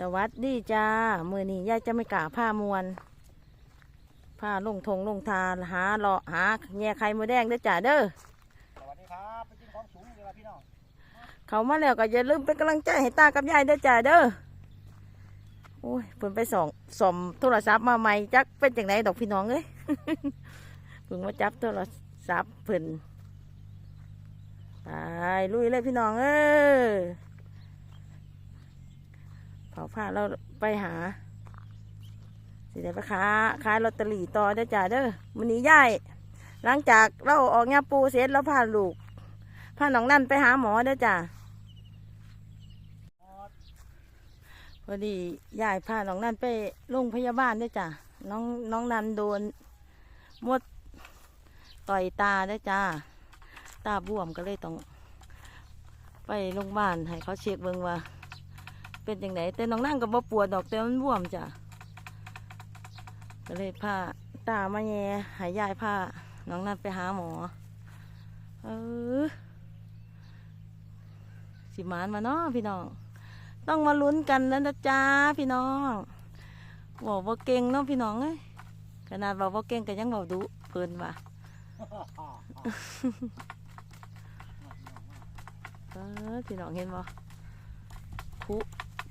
สวัสดีจ้า มือนี้ยายจะไม่กล้าผ้ามวน ผ้าลงทงลงทานหาเลาะหาแง่ไข่มดแดงเด้อจ้าเด้อ สวัสดีครับไปกินของสูงเลยล่ะพี่น้องเขามาแล้วก็อย่าลืมเป็นกำลังใจให้ตากับยายเด้อจ้าเด้อ โอ้ยเพิ่นไปส่องสอมโทรศัพท์มาใหม่จักเป็นจังไดดอกพี่น้องเอ้ย เพิ่งมาจับโทรศัพท์เพิ่นไปลุยเลยพี่น้องเอ้ย เผาผ้าเราไปหา สิได้ไปค้าขายลอตเตอรี่ต่อเด้อจ้าเด้อวันนี้ยายหลังจากเราออกเงาปูเสร็จแล้วพาลูกพาน้องนั่นไปหาหมอเด้อจ้าพอดียายพาน้องนั่นไปโรงพยาบาลเด้อจ้าน้องน้องนันโดนมดต่อยตาเด้อจ้าตาบวมก็เลยต้อง ไปโรงพยาบาลให้เขาเช็คเบิ่งว่า เป็นจังไดแต่น้องนั่นก็บ่ปวดดอกแต่มันบวมจ้ะก็เลยพาตามาแย่หายยายพาน้องนัดไปหาหมอ เออสิมานมาเนาะพี่น้อง ต้องมาลุ้นกันแล้วนะจ้าพี่น้องบอกว่าเก่งเนาะพี่น้องเอ้ยขนาดบอกว่าเก่งก็ยังบอกดุเพิ่นว่ะเออพี่น้องเห็นบ่คุ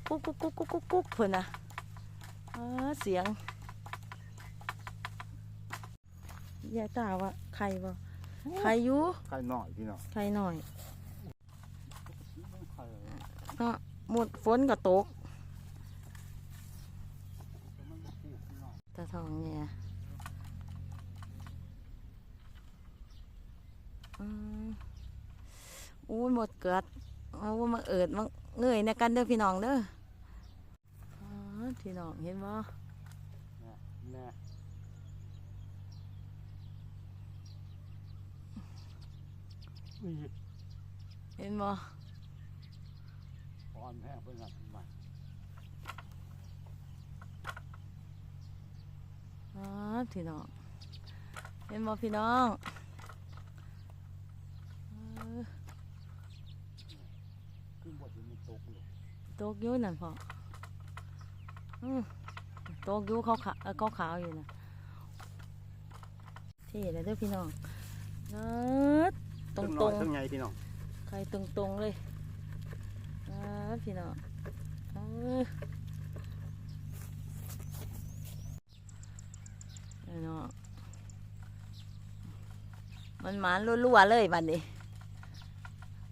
กุ๊กกุ๊กกุ๊กกุ๊กกุ๊กกุ๊กเพิ่นน่ะเออเสียงยายตาว่าใครบ่ใครอยู่ไข่หน่อยพี่น้องใครหน่อยก็หมดฝนก็ตกตาทองเนี่ยอืมอู้หมดเกิดเอาว่ามาเอิดมาเงยในกันเด้อพี่น้องเด้อ พี่น้องเห็นบ่แน่เห็นบ่อ่อนแห้งเพิ่นหัดใหม่อ๋อพี่น้องเห็นบ่พี่น้องเออขึ้นบดมันตกอยู่โตกอยูนั่นพออืม โตกอยูเขาขาวเอ่อเขาขาวอยู่นะที่เลยเด้อพี่น้องเออตรงตรงทั้งไงพี่น้องใครตรงตรงๆเลยเออพี่น้องเออพี่น้องมันหมานรัวๆเลยบัดนี้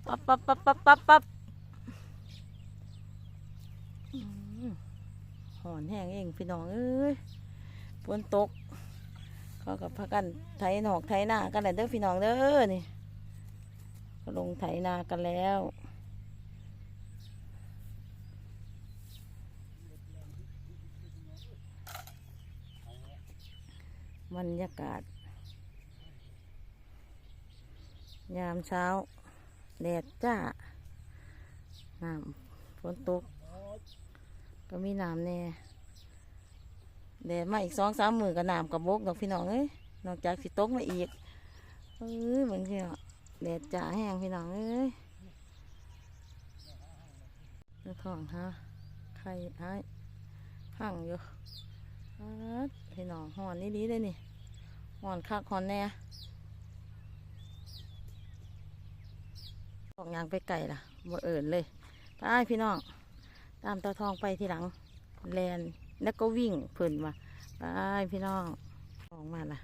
ปั๊บปั๊บปั๊บปั๊บปั๊บปั๊บอืม หอนแห้งเองพี่น้องเอ้ยฝนตกเขากับพากันไถหนอกไถนากันแหละเด้อพี่น้องเด้อนี่ลงไถนากันแล้วบรรยากาศ ยามเช้า แดดจ้าน้ำฝนตก ก็มีน้ำแน่แดดมาอีกสองสามมือก็น้ำกับบกดอกพี่น้องเอ้ยนอกจากสิตกมาอีกเอ้ยบางทีอะแดดจ่าแห้งพี่น้องเอ้ยเจ้าทองฮะไข่หายพังอยู่อ๊าดพี่น้องหอนนี่ดีเลยนี่หอนคักหอนแน่ออกยางไปไก่ล่ะบ่เอิญเลยไปพี่น้อง ตามตาทองไปทีหลังแลนแล้วก็วิ่งเพิ่นมาไปพี่น้องออกมาละ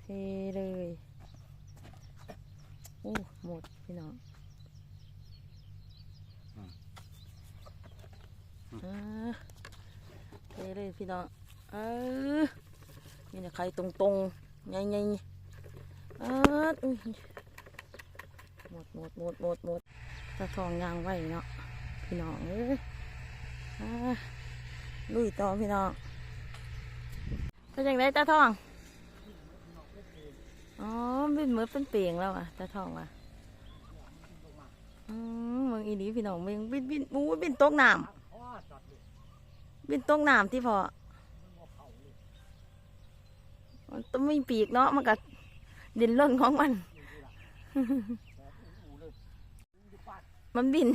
เทเลยโอ้หมดพี่น้องเทเลยพี่น้องเออมีแต่ใครตรงๆใหญ่ๆ หมดหมดหมดหมดหมดตะทองยางไว้เนาะพี่น้องเอ้ยอ่าลุยต่อพี่น้องเป็นยังไงตาทองอ๋อเป็นเหมือนเป็นเปียงแล้วอะตาทองอะอืมเมืองอีนี้พี่น้องเมืองบินบินอู้บินตกน้ำบินตกน้ำที่พอมันต้องมีปีกเนาะมันก็ ดินร่นของมัน มันบิน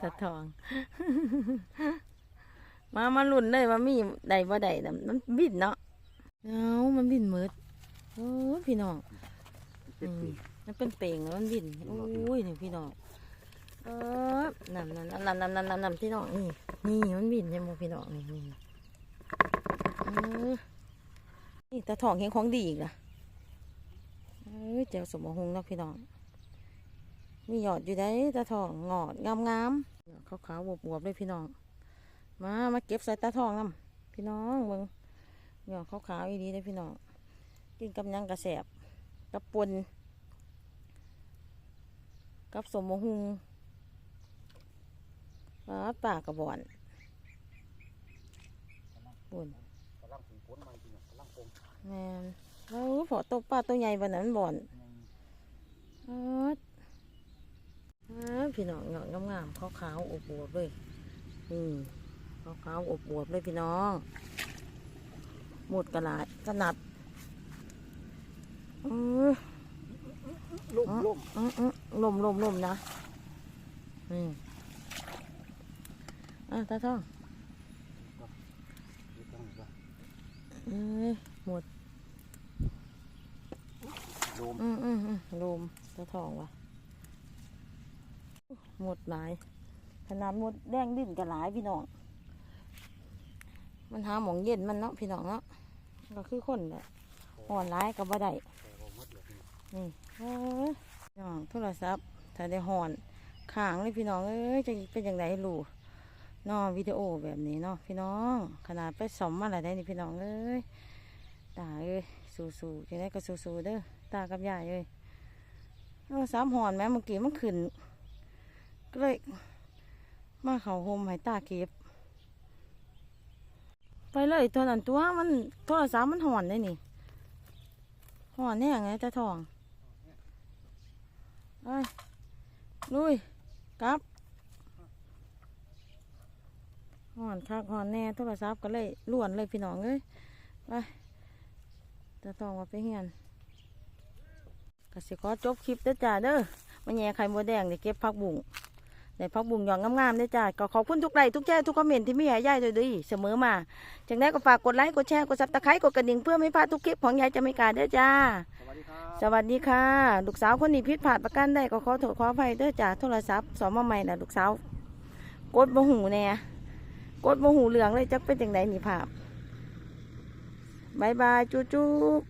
ตะทอง มามาลุ่นเลยว่ามีใดบ่าใดน่มันบินเนาะเอามันบินมืดโอ้พี่น้องมันเป็นเป่งมันบินโอ้ยนี่พี่น้องเออนั่นนั่นนั่นนั่นนั่นนั่นพี่น้องนี่นี่มันบินใช่ไหมพี่น้องนี่นี่นี่ตาทองเห็นของดีอีกละ เออเจ้าสมหงเนาะพี่น้อง มีหยอดอยู่ได้ตาทองงอดงามงามขาวขาวๆบวบๆเลยพี่น้อง มามาเก็บใส่ตาทองนำพี่น้องเบิ่งหยอดขาวขาวๆอีดีเลยพี่น้อง กินกับหยังกระแสบกับปนกับสมมหุงปลาปากกระบอนปุ่นกำลังถึงผลมันจริงกำลังปงแมนแล้วพอตกปลาตัวใหญ่บานนั้นบ่อนออดอ้า พี่น้องเงาะงามๆขาวขาวๆอบอวบๆเลยนี่ขาวขาวๆอบอวบๆเลยพี่น้อง หมดกระลายกระหนัดเออลุ่มลุ่มอืมอืมลมลมลมนะนี่อะตาทองเอ้ยหมด ลมอืมอืมอืมลมตาทองวะหมดหลาย ขนาดหมดแดงดิ้นก็หลายพี่น้อง มันหาหมองเย็นมันเนาะพี่น้องเนาะก็คือคนแหละอ่อนร้ายก็บ่ได้ แต่าหมดเลยนี่เอ้ยน้องโทรศัพท์ถ้าได้หอนขางเลยพี่น้องเอ้ยจะเป็นอย่างไรรู้เนอวิดีโอแบบนี้เนาะพี่น้อง ขนาดไปสมมาอะไรได้นี่พี่น้องเอ้ยตาเอ้ยสู้ๆจะได้ก็สู้ๆเด้อ ตากับยายเอ้ยเออสามหอนแม่เมื่อกี้มันขึ้นก็เลยมาเขาโฮมให้ตาเก็บ ไปเลยตัวนั้นตัวมันโทรศัพท์มันหอนได้นี่หอนแน่ไงตาทองไปลุยกลับหอนคักหอนแน่โทรศัพท์ก็เลยล้วนเลยพี่น้องเอ้ยไปตาทองว่าไปเฮียน ก็สิขอจบคลิปเด้อจ้าเด้อมาแย่ไข่มดแดงเดี๋ยวเก็บผักบุ้งได้ผักบุ้งหย่อนงามๆเด้อจ้าก็ขอบคุณทุกไลค์ทุกแชร์ทุกคอมเมนต์ที่มีให้ยายโดยดีเสมอมาจังได้ก็ฝากกดไลค์กดแชร์กดซับตะไคร้กดกระดิ่งเพื่อไม่พลาดทุกคลิปของยายจะไม่กาดเด้อจ้า สวัสดีครับ สวัสดีค่ะ ลูกสาวคนนี้พิษผ่าดประกันได้ก็ขอโทษขออภัยเด้อจากโทรศัพท์สอมาใหม่นะลูกสาวกดบ่หูแน่กดบ่หูเหลืองเลยจักเป็นจังไดนี่ภาพบายบายจุ๊จุ๊บ